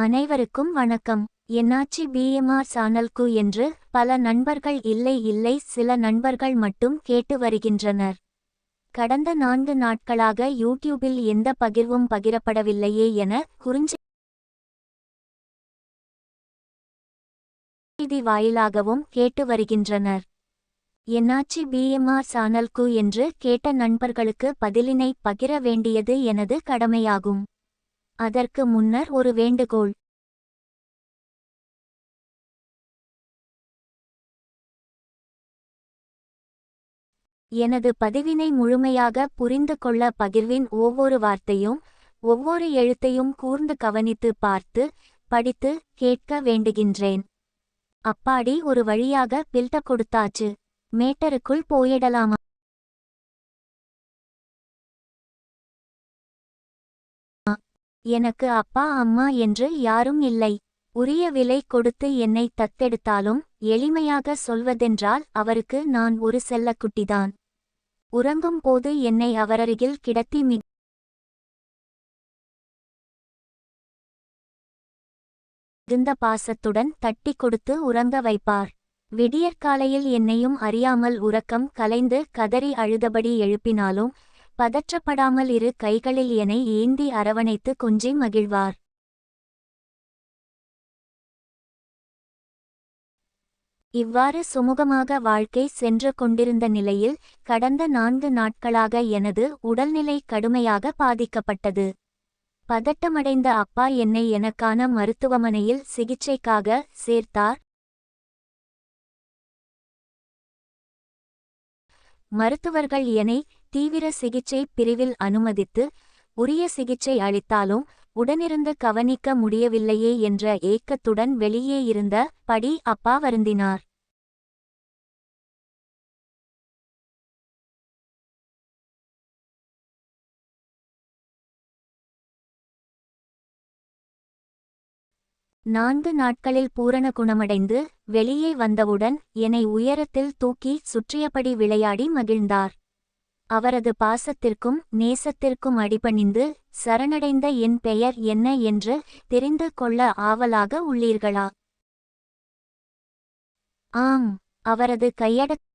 அனைவருக்கும் வணக்கம். என்னாச்சி பிஎம்ஆர் சானல்கு என்று பல நண்பர்கள் இல்லை இல்லை சில நண்பர்கள் மட்டும் கேட்டு வருகின்றனர். கடந்த நான்கு நாட்களாக யூடியூபில் எந்த பகிர்வும் பகிரப்படவில்லையே என குறிஞ்சி வாயிலாகவும் கேட்டு வருகின்றனர். என்னாச்சி பிஎம்ஆர் சானல்கு என்று கேட்ட நண்பர்களுக்கு பதிலினை பகிர வேண்டியது எனது கடமையாகும். அதற்கு முன்னர் ஒரு வேண்டுகோள். எனது பதிவினை முழுமையாக புரிந்து கொள்ள பகிர்வின் ஒவ்வொரு வார்த்தையும் ஒவ்வொரு எழுத்தையும் கூர்ந்து கவனித்து பார்த்து படித்து கேட்க வேண்டுகின்றேன். அப்பாடி ஒரு வழியாக பில்ட கொடுத்தாச்சு. மேட்டருக்குள் போயிடலாமா? எனக்கு அப்பா அம்மா என்று யாரும் இல்லை. உரிய விலை கொடுத்து என்னை தத்தெடுத்தாலும் எளிமையாக சொல்வதென்றால் அவருக்கு நான் ஒரு செல்லக்குட்டிதான். உறங்கும் போது என்னை அவரருகில் கிடத்தி மிக மிகுந்த பாசத்துடன் தட்டி கொடுத்து உறங்க வைப்பார். விடியற்காலையில் என்னையும் அறியாமல் உறக்கம் கலைந்து கதறி அழுதபடி எழுப்பினாலும் பதற்றப்படாமல் இரு கைகளில் என்னை ஏந்தி அரவணைத்து கொஞ்சி மகிழ்வார். இவ்வாறு சுமூகமாக வாழ்க்கை சென்று கொண்டிருந்த நிலையில் கடந்த நான்கு நாட்களாக எனது உடல்நிலை கடுமையாக பாதிக்கப்பட்டது. பதட்டமடைந்த அப்பா என்னை எனக்கான மருத்துவமனையில் சிகிச்சைக்காக சேர்த்தார். மருத்துவர்கள் என்னை தீவிர சிகிச்சை பிரிவில் அனுமதித்து உரிய சிகிச்சை அளித்தாலும் உடனிருந்து கவனிக்க முடியவில்லையே என்ற ஏக்கத்துடன் வெளியே இருந்த படி அப்பா வருந்தினார். நான்கு நாட்களில் பூரண குணமடைந்து வெளியே வந்தவுடன் என்னை உயரத்தில் தூக்கி சுற்றியபடி விளையாடி மகிழ்ந்தார். அவரது பாசத்திற்கும் நேசத்திற்கும் அடிபணிந்து சரணடைந்த என் பெயர் என்ன என்று தெரிந்து கொள்ள ஆவலாக உள்ளீர்களா? ஆம் அவரது கையடக்க